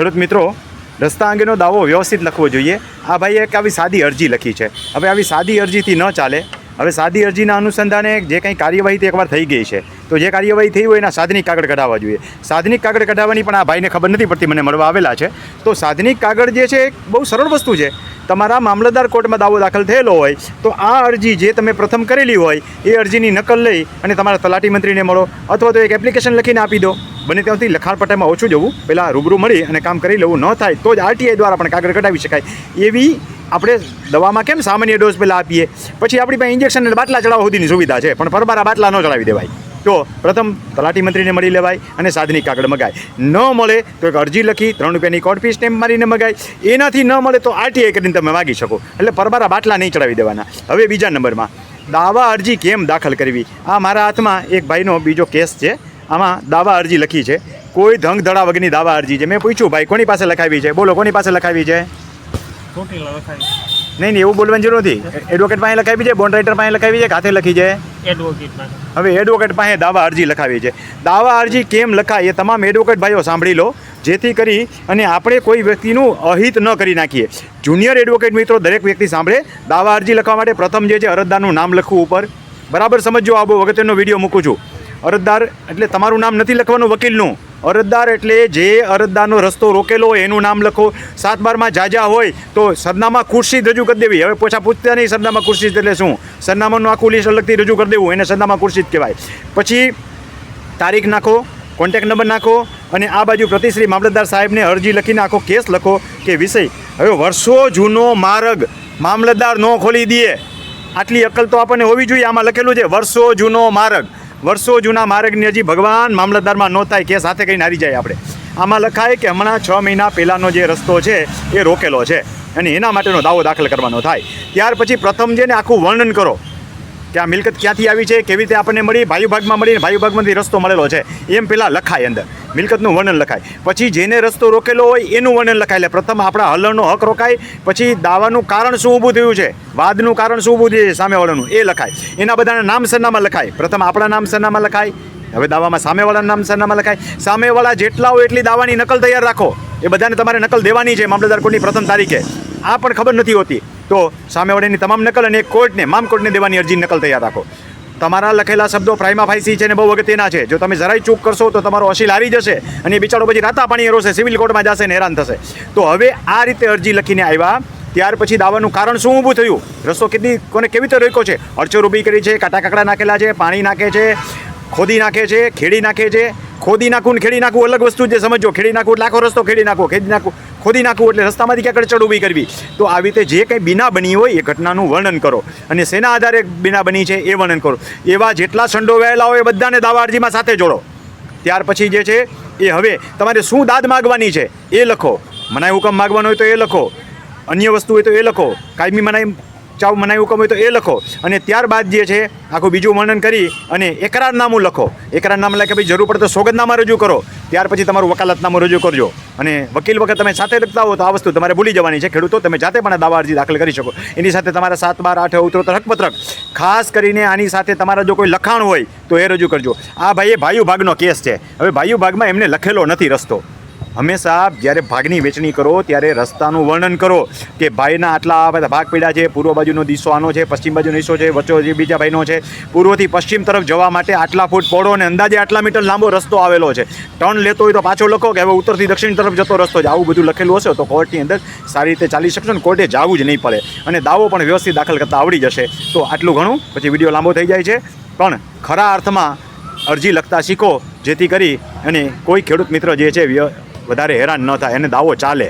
ખેડૂત મિત્રો, રસ્તા અંગેનો દાવો વ્યવસ્થિત લખવો જોઈએ. આ ભાઈએ એક આવી સાદી અરજી લખી છે. હવે આવી સાદી અરજીથી ન ચાલે હવે સાદી અરજીના અનુસંધાને જે કંઈ કાર્યવાહી તે એકવાર થઈ ગઈ છે. તો જે કાર્યવાહી થઈ હોય એના સાધનિક કાગળ કઢાવવા જોઈએ. સાધનિક કાગળ કઢાવવાની પણ આ ભાઈને ખબર નથી પડતી, મને મળવા આવેલા છે. તો સાધનિક કાગળ જે છે એ બહુ સરળ વસ્તુ છે. તમારા મામલતદાર કોર્ટમાં દાવો દાખલ થયેલો હોય, તો આ અરજી જે તમે પ્રથમ કરેલી હોય, એ અરજીની નકલ લઈ અને તમારા તલાટી મંત્રીને મળો અથવા તો એક એપ્લિકેશન લખીને આપી દો. બને ત્યાંથી લખાણપટામાં ઓછું જવું, પહેલાં રૂબરૂ મળી અને કામ કરી લેવું ન થાય, તો જ આરટીઆઈ દ્વારા પણ કાગળ કઢાવી શકાય. એવી આપણે દવામાં કેમ સામાન્ય ડોઝ પહેલાં આપીએ? પછી આપણી પાસે ઇન્જેક્શન અને બાટલા ચડાવવા સુધીની સુવિધા છે, પણ પરબારા બાટલા ન ચડાવી દેવાય. તો પ્રથમ તલાટી મંત્રીને મળી લેવાય અને સાધનિક કાગળ મગાય. ન મળે તો એક અરજી લખી ત્રણ રૂપિયાની કોર્ટ ફી સ્ટેમ્પ મારીને મગાય. એનાથી ન મળે તો આરટીઆઈ કરીને તમે માગી શકો. એટલે પરબારા બાટલા નહીં ચડાવી દેવાના. હવે બીજા નંબરમાં, દાવા અરજી કેમ દાખલ કરવી? આ મારા હાથમાં એક ભાઈનો બીજો કેસ છે. આમાં દાવા અરજી લખી છે. કોઈ ધંગ ધડા વગરની દાવા અરજી છે. મેં પૂછ્યું, ભાઈ, કોની પાસે લખાવી છે? બોલો, કોની પાસે લખાવી છે? ચોટીલા નહીં નહીં એવું બોલવાની જરૂર નથી. એડવોકેટ પાસે લખાવી છે બોન્ડ રાઇટર પાસે લખાવી છે હાથે લખી છે? એડવોકેટ હવે એડવોકેટ પાસે દાવા અરજી લખાવી છે. દાવા અરજી કેમ લખાય એ તમામ એડવોકેટ ભાઈઓ સાંભળી લો. જેથી કરી અને આપણે કોઈ વ્યક્તિનું અહિત ન કરી નાખીએ. જુનિયર એડવોકેટ મિત્રો દરેક વ્યક્તિ સાંભળે. દાવા અરજી લખવા માટે પ્રથમ જે છે અરજદારનું નામ લખવું ઉપર. બરાબર સમજો આ બહુ અગત્યનો વીડિયો મૂકું છું. અરજદાર એટલે તમારું નામ નથી લખવાનું વકીલનું. અરજદાર એટલે જે અરજદારનો રસ્તો રોકેલો હોય એનું નામ લખો. સાત બારમાં જાજા હોય તો સરનામા ખુરશી રજૂ કરી દેવી. હવે પોછા પૂછતા નહીં સરનામા ખુરશી એટલે શું? સરનામાનું આખું લિસ્ટ અલગથી રજૂ કરી દેવું. એને સરનામા ખુરશી જ કહેવાય. પછી તારીખ નાખો કોન્ટેક નંબર નાખો અને આ બાજુ પ્રતિશ્રી મામલતદાર સાહેબને અરજી લખીને આખો કેસ લખો કે વિષય. હવે વર્ષો જૂનો માર્ગ મામલતદાર ન ખોલી દે. આટલી અકલ તો આપણને હોવી જોઈએ. આમાં લખેલું છે, વર્ષો જૂનો માર્ગ. વર્ષો જૂના માર્ગની હજી ભગવાન મામલતદારમાં નોંધાય થાય સાથે કરીને હારી જાય આપણે. આમાં લખાય કે હમણાં છ મહિના પહેલાંનો જે રસ્તો છે એ રોકેલો છે અને એના માટેનો દાવો દાખલ કરવાનો થાય. ત્યાર પછી પ્રથમ છે ને આખું વર્ણન કરો. કે આ મિલકત ક્યાંથી આવી છે, કેવી રીતે આપણને મળી ભાઈ ભાગમાં મળી ભાઈ ભાગમાંથી રસ્તો મળેલો છે, એમ પહેલાં લખાય અંદર. મિલકતનું વર્ણન લખાય. પછી જેને રસ્તો રોકેલો હોય, એનું વર્ણન લખાય. એટલે પ્રથમ આપણા હલણનો હક રોકાય, પછી દાવાનું કારણ શું ઊભું થયું છે, વાદનું કારણ શું ઊભું થયું છે, સામેવાળાનું, એ લખાય. એના બધાના નામ સરનામા લખાય. પ્રથમ આપણા નામ સરનામા લખાય, હવે દાવામાં સામેવાળાના નામ સરનામા લખાય. સામેવાળા જેટલા હોય એટલી દાવાની નકલ તૈયાર રાખો. એ બધાને તમારે નકલ દેવાની છે, મામલતદાર કોર્ટની પ્રથમ તારીખે. આ પણ ખબર નથી હોતી. તો સામેવાળાની તમામ નકલ અને કોર્ટને, મામ કોર્ટને દેવાની અરજી નકલ તૈયાર રાખો. તમારા લખેલા શબ્દો પ્રાઇમા ફાઈસી છે ને બહુ અગત્યના છે. જો તમે જરાય ચૂક કરશો તો તમારો અસીલ હારી જશે અને એ બિચારો પછી રાતા પાણી રોશે, સિવિલ કોર્ટમાં જશે ને હેરાન થશે. તો હવે આ રીતે અરજી લખીને આવ્યા. ત્યાર પછી દાવાનું કારણ શું ઊભું થયું? રસ્તો કેટલી, કોને કેવી રીતે રોક્યો છે? અડચર ઊભી કરી છે કાંટા કાકડા નાખેલા છે, પાણી નાખે છે, ખોદી નાખે છે, ખેડી નાખે છે. ખોદી નાખવું ને ખેડી નાખવું અલગ વસ્તુ છે સમજો ખેડી નાખવું લાખો રસ્તો ખેડી નાખવો ખેડી નાખવું ખોદી નાખવું એટલે રસ્તામાંથી ક્યાંક અડચણ ઊભી કરવી. તો આવી રીતે જે કંઈ બીના બની હોય એ ઘટનાનું વર્ણન કરો. અને શેના આધારે બીના બની છે એ વર્ણન કરો. એવા જેટલા સંડોવાયેલા હોય એ બધાને દાવા અરજીમાં સાથે જોડો. ત્યાર પછી જે છે એ હવે તમારે શું દાદ માગવાની છે એ લખો. મનાઈ હુકમ માગવાનો હોય તો એ લખો. અન્ય વસ્તુ હોય તો એ લખો. કાયમી મનાઈ ચાવ મનાઈ હુકમ હોય તો એ લખો. અને ત્યારબાદ જે છે આખું બીજું વર્ણન કરી અને એકરારનામું લખો. એકરારનામું લખે ભાઈ જરૂર પડે તો સોગંદનામા રજૂ કરો. ત્યાર પછી તમારું વકાલતનામું રજૂ કરજો. અને વકીલ વખત તમે સાથે લખતા હો તો આ વસ્તુ તમારે ભૂલી જવાની છે. ખેડૂતો, તમે જાતે પણ દાવા અરજી દાખલ કરી શકો. એની સાથે તમારા સાત, બાર, આઠ, ઉત્તરોત્તર હકપત્રક. ખાસ કરીને આની સાથે તમારા જો કોઈ લખાણ હોય તો એ રજૂ કરજો. આ ભાઈએ ભાઈઓ ભાગનો કેસ છે. હવે ભાઈઓ ભાગમાં એમને લખેલો નથી રસ્તો. હંમેશા જ્યારે ભાગની વેચણી કરો, ત્યારે રસ્તાનું વર્ણન કરો કે ભાઈના આટલા બધા ભાગ પીડા છે, પૂર્વ બાજુનો દિશો આનો છે, પશ્ચિમ બાજુનો દિશો છે, વચ્ચે બીજા ભાઈનો છે, પૂર્વથી પશ્ચિમ તરફ જવા માટે આટલા ફૂટ પહોળો અને અંદાજે આટલા મીટર લાંબો રસ્તો આવેલો છે. ટર્ન લેતો હોય તો પાછો લખો કે હવે ઉત્તરથી દક્ષિણ તરફ જતો રસ્તો છે. આવું બધું લખેલું હશે તો કોર્ટની અંદર સારી રીતે ચાલી શકશો ને કોર્ટે જવું જ નહીં પડે. અને દાવો પણ વ્યવસ્થિત દાખલ કરતાં આવડી જશે. તો આટલું ઘણું. પછી વીડિયો લાંબો થઈ જાય છે. પણ ખરા અર્થમાં અરજી લખતા શીખો, જેથી કરી અને કોઈ ખેડૂત મિત્ર જે છે વધારે હેરાન ન થાય અને દાવો ચાલે.